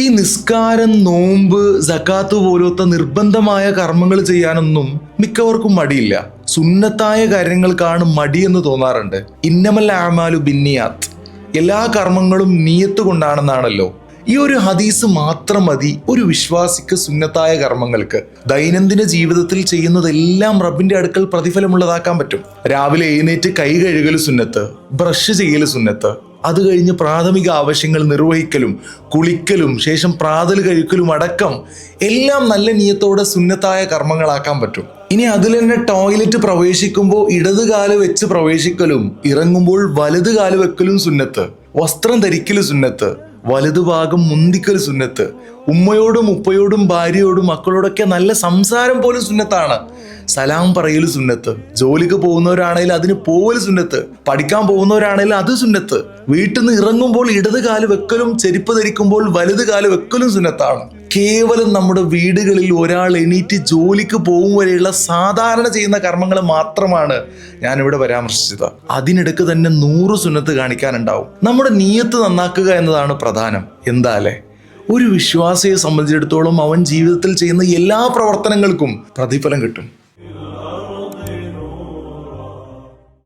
ഈ നിസ്കാരം നോമ്പ് സക്കാത്ത് പോലത്തെ നിർബന്ധമായ കർമ്മങ്ങൾ ചെയ്യാനൊന്നും മിക്കവർക്കും മടിയില്ല. സുന്നത്തായ കാര്യങ്ങൾക്കാണ് മടിയെന്ന് തോന്നാറുണ്ട്. ഇന്നമല്ല ആമാലു ബിന്നിയാത്ത്. എല്ലാ കർമ്മങ്ങളും നീയത്ത് കൊണ്ടാണെന്നാണല്ലോ. ഈ ഒരു ഹദീസ് മാത്രം മതി ഒരു വിശ്വാസിക്ക് സുന്നത്തായ കർമ്മങ്ങൾക്ക്. ദൈനംദിന ജീവിതത്തിൽ ചെയ്യുന്നതെല്ലാം റബ്ബിന്റെ അടുക്കൽ പ്രതിഫലമുള്ളതാക്കാൻ പറ്റും. രാവിലെ എഴുന്നേറ്റ് കൈ കഴുകൽ സുന്നത്ത് ബ്രഷ് ചെയ്യൽ സുന്നത്ത് അത് കഴിഞ്ഞ് പ്രാഥമിക ആവശ്യങ്ങൾ നിർവഹിക്കലും കുളിക്കലും ശേഷം പ്രാതൽ കഴിക്കലും അടക്കം എല്ലാം നല്ല നിയത്തോടെ സുന്നത്തായ കർമ്മങ്ങളാക്കാൻ പറ്റും. ഇനി അതിൽ തന്നെ ടോയ്ലറ്റ് പ്രവേശിക്കുമ്പോൾ ഇടത് കാൽ വെച്ച് പ്രവേശിക്കലും ഇറങ്ങുമ്പോൾ വലത് കാൽ വെക്കലും സുന്നത്ത് വസ്ത്രം ധരിക്കലും സുന്നത്ത്. വലതുഭാഗം മുന്തിക്കൽ സുന്നത്ത്. ഉമ്മയോടും ഉപ്പയോടും ഭാര്യയോടും മക്കളോടൊക്കെ നല്ല സംസാരം പോലും സുന്നത്താണ്. സലാം പറയൽ സുന്നത്ത്. ജോലിക്ക് പോകുന്നവരാണെങ്കിൽ അതിന് പോവൽ സുന്നത്ത്. പഠിക്കാൻ പോകുന്നവരാണെങ്കിൽ അത് സുന്നത്ത്. വീട്ടിൽ നിന്ന് ഇറങ്ങുമ്പോൾ ഇടത് കാൽ വെക്കലും ചെരുപ്പ് ധരിക്കുമ്പോൾ വലത് കാൽ വെക്കലും സുന്നത്താണ്. കേവലം നമ്മുടെ വീടുകളിൽ ഒരാൾ എണീറ്റ് ജോലിക്ക് പോകും വരെയുള്ള സാധാരണ ചെയ്യുന്ന കർമ്മങ്ങൾ മാത്രമാണ് ഞാനിവിടെ പരാമർശിച്ചത്. അതിനിടക്ക് തന്നെ നൂറ് സുന്നത്ത് കാണിക്കാനുണ്ടാവും. നമ്മുടെ നീയത്ത് നന്നാക്കുക എന്നതാണ് പ്രധാനം. എന്താലേ ഒരു വിശ്വാസിയെ സംബന്ധിച്ചിടത്തോളം അവൻ ജീവിതത്തിൽ ചെയ്യുന്ന എല്ലാ പ്രവർത്തനങ്ങൾക്കും പ്രതിഫലം കിട്ടും.